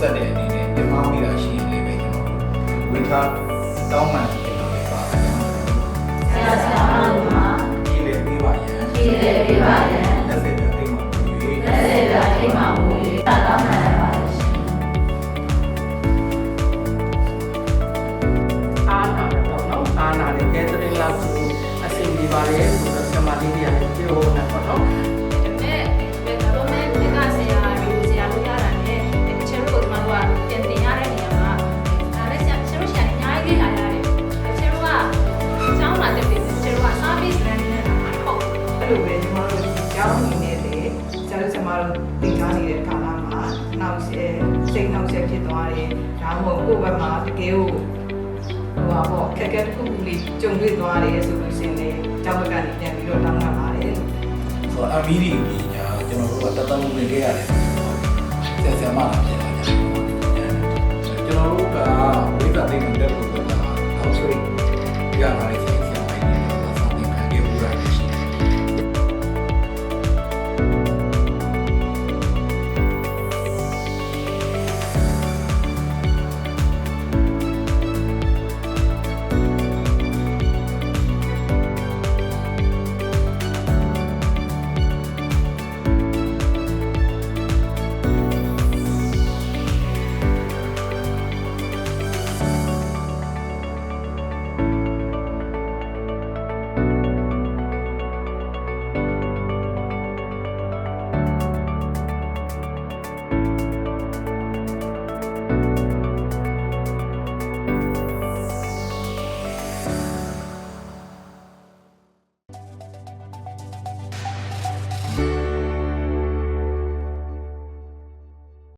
တင်မောင်းပြီးတာရှိရင်လည်းပဲကျွန်တော်ဝေထားတောင်းမှန်ကျွန်တော်လည်းပါတယ်ကျွန်တော်ဆရာဆရာမတို့မှာဒီလေပေးပါရန်ဒီလေပေးပါရန်လက်စေတဲ့အိမ်မှာတွေ့၍လက်စေတာအိမ်မှာမူ၍တာတောင်းခံရပါတယ်ရှင်အားနာတယ်ပေါ့နော်အားနာတယ်ကဲသရင်လောက်ကိုအစီအပြေပါလေ ရောက်အနေနဲ့လေကျတို့ကျမတို့သင်ကြားနေတဲ့ကာလမှာနောက်ဆက်စိတ်နောက်ဆက်ဖြစ်သွားတယ်ဒါမှမဟုတ်ကိုယ့်ဘက်မှာတကယ်ကိုဟိုပါပေါ့ခက်ခဲတစ်ခုခုလေးကြုံတွေ့သွားတယ်ဆိုလို့ရှင်လေကျောင်းဘက်ကနေပြန်ပြီးတော့တောင်းပန်ပါတယ်ဆိုတော့အမီဒီပညာကျွန်တော်တို့ကတတ်တမ်းနေခဲ့ရတယ်ဆက်ဆက်မှဖြစ်လာတယ်ကျွန်တော်တို့ကဝိသသိတဲ့ဘုရားကအောက်ဆုံးရပါတယ်